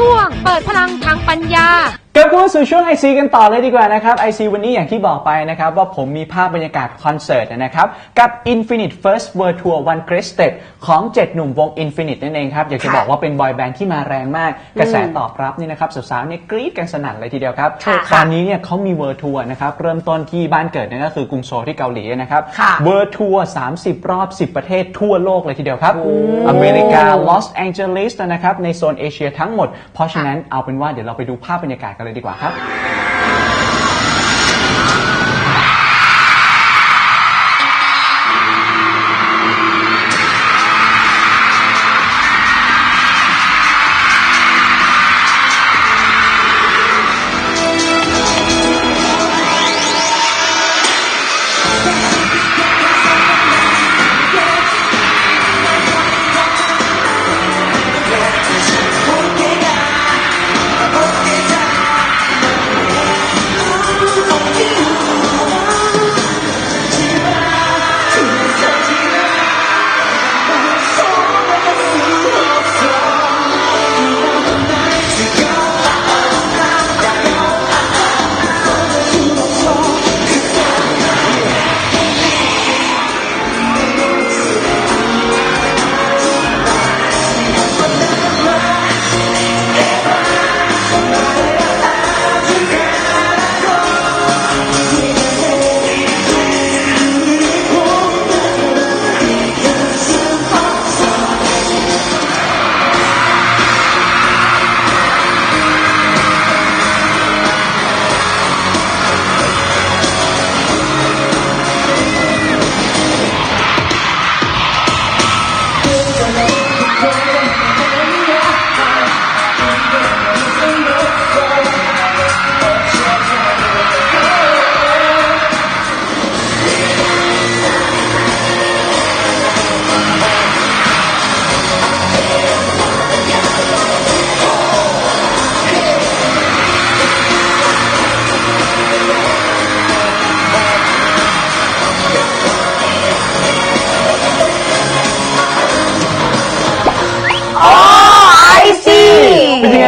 ช่วง เปิดพลังทางปัญญา กลับเข้าสู่ช่วง IC กันต่อเลยดีกว่านะครับ IC วันนี้อย่างที่บอกไปนะครับว่าผมมีภาพบรรยากาศคอนเสิร์ตนะครับ กับ Infinite First World Tour One Great Step ของ 7 หนุ่มวง Infinite นั่นเองครับ อยากจะบอกว่าเป็นบอยแบนด์ที่มาแรงมาก กระแสตอบรับนี่นะครับสาวๆเนี่ยกรี๊ดกันสนั่นเลยทีเดียวครับค่ะตอนนี้เนี่ยเขามีเวิร์ทัวร์นะครับเริ่มต้นที่บ้านเกิดนั่นก็คือกรุงโซลที่เกาหลีนะครับค่ะเวิร์ทัวร์30 รอบ 10 ประเทศทั่วโลกเลยทีเดียวครับอเมริกาลอสแองเจลิสนะครับในโซนเอเชียทั้งหมดเพราะฉะนั้นเอาเป็นว่าเดี๋ยวเราไปดูภาพบรรยากาศกันเลยดีกว่าครับ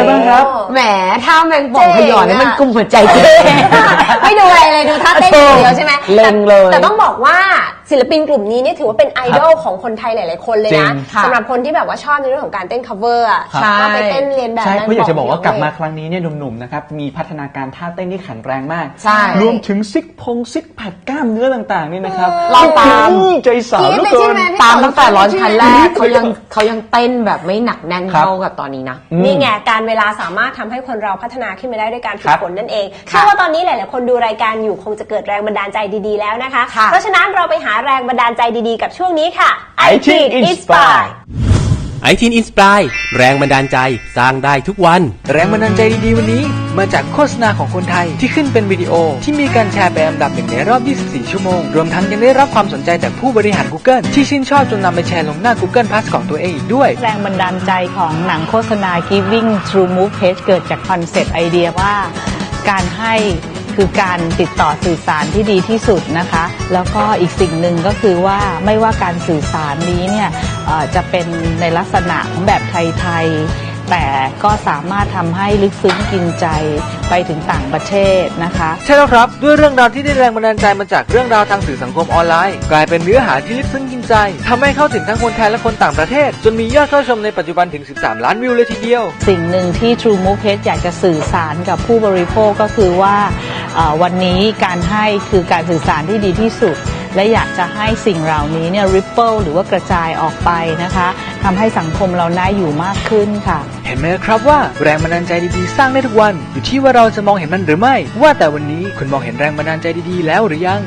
บ้างครับ แหมถ้าแมงป่องขยอนนี่มันกุมหัวใจเจ๊ไม่ดูอะไรเลยดูท่าเต้นอย่างเดียวใช่ไหมเล็งเลย แต่ต้องบอกว่า ศิลปินกลุ่มนี้เนี่ยถือว่าเป็นไอดอลของคนไทยหลาย ๆ คนเลยจรินะงสำหรับคนที่แบบว่าชอบในเรื่องของการเต้น cover อะครับ ก็ไปเต้นเรียนแบบใช่นั้นเพราะอยากจะบอกว่ากลับมาเลยครั้งนี้เนี่ยหนุ่มๆนะครับมีพัฒนาการท่าเต้นที่แข็งแรงมาก ใช่ รวมถึงซิกพงซิกแพคกล้ามเนื้อต่างๆนี่นะครับลองตาม อื้อใจสาวเหลือเกินตามตั้งแต่ร้อนชั้นแรกเขายังเขายังเต้นแบบไม่หนักแน่นครับเท่ากับตอนนี้นะ อืมนี่ไงการเวลาสามารถทำให้คนเราพัฒนาขึ้นมาได้ด้วยการฝึครักบฝนนั่นเองค่ะเชื่อว่าตอนนี้หลาย ๆ คนดูรายการอยู่คงจะเกิดแรงบันดาลใจดี ๆ แล้วนะคะ ค่ะ เพราะฉะนั้นเราไปหาแรงบันดาลใจดีๆ กับช่วงนี้ค่ะ IT Inspire ไอทีนอินสปายแรงบันดาลใจสร้างได้ทุกวัน แรงบันดาลใจดีๆวันนี้ มาจากโฆษณาของคนไทยที่ขึ้นเป็นวิดีโอ ที่มีการแชร์เป็นอันดับหนึ่งในรอบ 24 ชั่วโมง รวมทั้งยังได้รับความสนใจจากผู้บริหาร Google ที่ชื่นชอบจนนำไปแชร์ลงหน้า Google Plus ของตัวเองอีกด้วย แรงบันดาลใจของหนังโฆษณา Giving True Move Page เกิดจากคอนเซปต์ไอเดียว่า การให้ คือการติดต่อสื่อสารที่ดีที่สุดนะคะ แล้วก็อีกสิ่งหนึ่งก็คือว่าไม่ว่าการสื่อสารนี้เนี่ยเอ่อจะเป็นในลักษณะของแบบไทยๆแต่ก็สามารถทำให้ลึกซึ้งกินใจไปถึงต่างประเทศนะคะ ใช่แล้วครับ ด้วยเรื่องราวที่ได้แรงบันดาลใจมาจากเรื่องราวทางสื่อสังคมออนไลน์ กลายเป็นเนื้อหาที่ลึกซึ้งกินใจทำให้เข้าถึงทั้งคนไทยและคนต่างประเทศ จนมียอดเข้าชมในปัจจุบันถึง 13 ล้านวิวเลยทีเดียว สิ่งหนึ่งที่ True Move Page อยากจะสื่อสารกับผู้บริโภคก็คือว่าเอ่อ วันนี้การให้คือการสื่อสารที่ดีที่สุด และอยากจะให้สิ่งเหล่านี้เนี่ย ripple หรือว่ากระจายออกไปนะคะทำให้สังคมเราน่าอยู่มากขึ้นค่ะ เห็นไหมครับว่าแรงบันดาลใจดีๆ สร้างได้ทุกวัน อยู่ที่ว่าเราจะมองเห็นมันหรือไม่ ว่าแต่วันนี้คุณมองเห็นแรงบันดาลใจดีๆ แล้วหรือยัง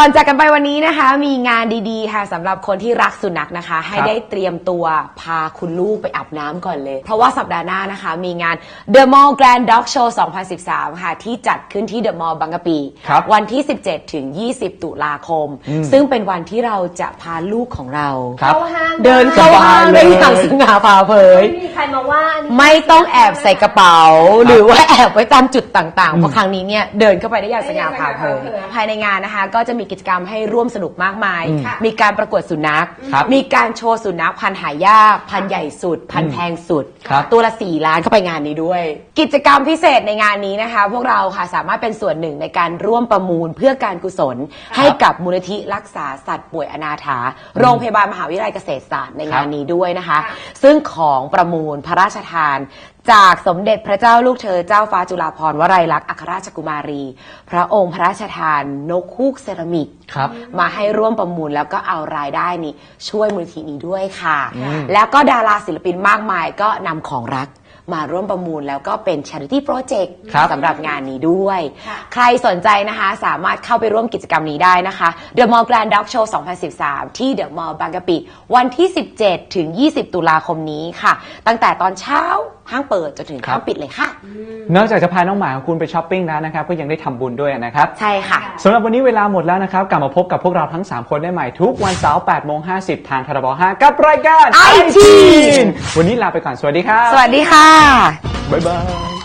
ก่อนจากกันไปวันนี้นะคะ มีงานดีๆ ค่ะสำหรับคนที่รักสุนัขนะคะ ให้ครับได้เตรียมตัวพาคุณลูกไปอาบน้ำก่อนเลย เพราะว่าสัปดาห์หน้านะคะ มีงาน The Mall Grand Dog Show 2013 ค่ะ ที่จัดขึ้นที่ The Mall บางกะปี ครับวันที่ 17 ถึง 20 ตุลาคมซึ่งเป็นวันที่เราจะพาลูกของเรา ครับ เข้าห้างเดินเข้าห้างได้อย่างสง่าผ่าเผย ไม่มีใครมาว่าอันนี้ไม่ต้องแอบใส่กระเป๋า หรือว่าแอบไว้ตามจุดต่างๆ เพราะครั้งนี้เนี่ยเดินเข้าไปได้อย่างสง่าผ่าเผยภายในงานนะคะ ก็จะมีกิจกรรมให้ร่วมสนุกมากมายอืมมีการประกวดสุนัข ครับมีการโชว์สุนัขพันธุ์หายาก พันธุ์ใหญ่สุด พันธุ์แพงสุด ครับตัวละ4ล้านก็ไปงานนี้ด้วย กิจกรรมพิเศษในงานนี้นะคะ พวกเราค่ะสามารถเป็นส่วนหนึ่งในการร่วมประมูลเพื่อการกุศล ให้กับมูลนิธิรักษาสัตว์ป่วยอนาถา โรงพยาบาลมหาวิทยาลัยเกษตรศาสตร์ในงานนี้ด้วยนะคะ ซึ่งของประมูลพระราชทาน จากสมเด็จพระเจ้าลูกเธอเจ้าฟ้าจุฬาภรณ์วลัยลักษณ์อัครราชกุมารี พระองค์พระราชทานนกฮูกเซรามิก ครับ มาให้ร่วมประมูลแล้วก็เอารายได้นี้ช่วยมูลนิธินี้ด้วยค่ะ แล้วก็ดาราศิลปินมากมายก็นำของรักมาร่วมประมูลแล้วก็เป็น charity project ครับสำหรับงานนี้ด้วย ใครสนใจนะคะสามารถเข้าไปร่วมกิจกรรมนี้ได้นะคะ The Mall Grand Dog Show 2013 ที่ The Mall บางกะปิวันที่ 17 ถึง 20 ตุลาคมนี้ค่ะ ตั้งแต่ตอนเช้าห้างเปิดจนถึงครับห้างปิดเลยค่ะ นอกจากจะพาน้องหมาของคุณไปช้อปปิ้งแล้วนะครับ ก็ยังได้ทำบุญด้วยนะครับ ใช่ค่ะสำหรับวันนี้เวลาหมดแล้วนะครับ กลับมาพบกับพวกเราทั้ง 3 คนได้ใหม่ทุกวันเสาร์8โมง50 ทางทรบ5กับรายการไอทีนวันนี้ลาไปก่อนสวัสดีครับ สวัสดีค่ะบ๊ายบาย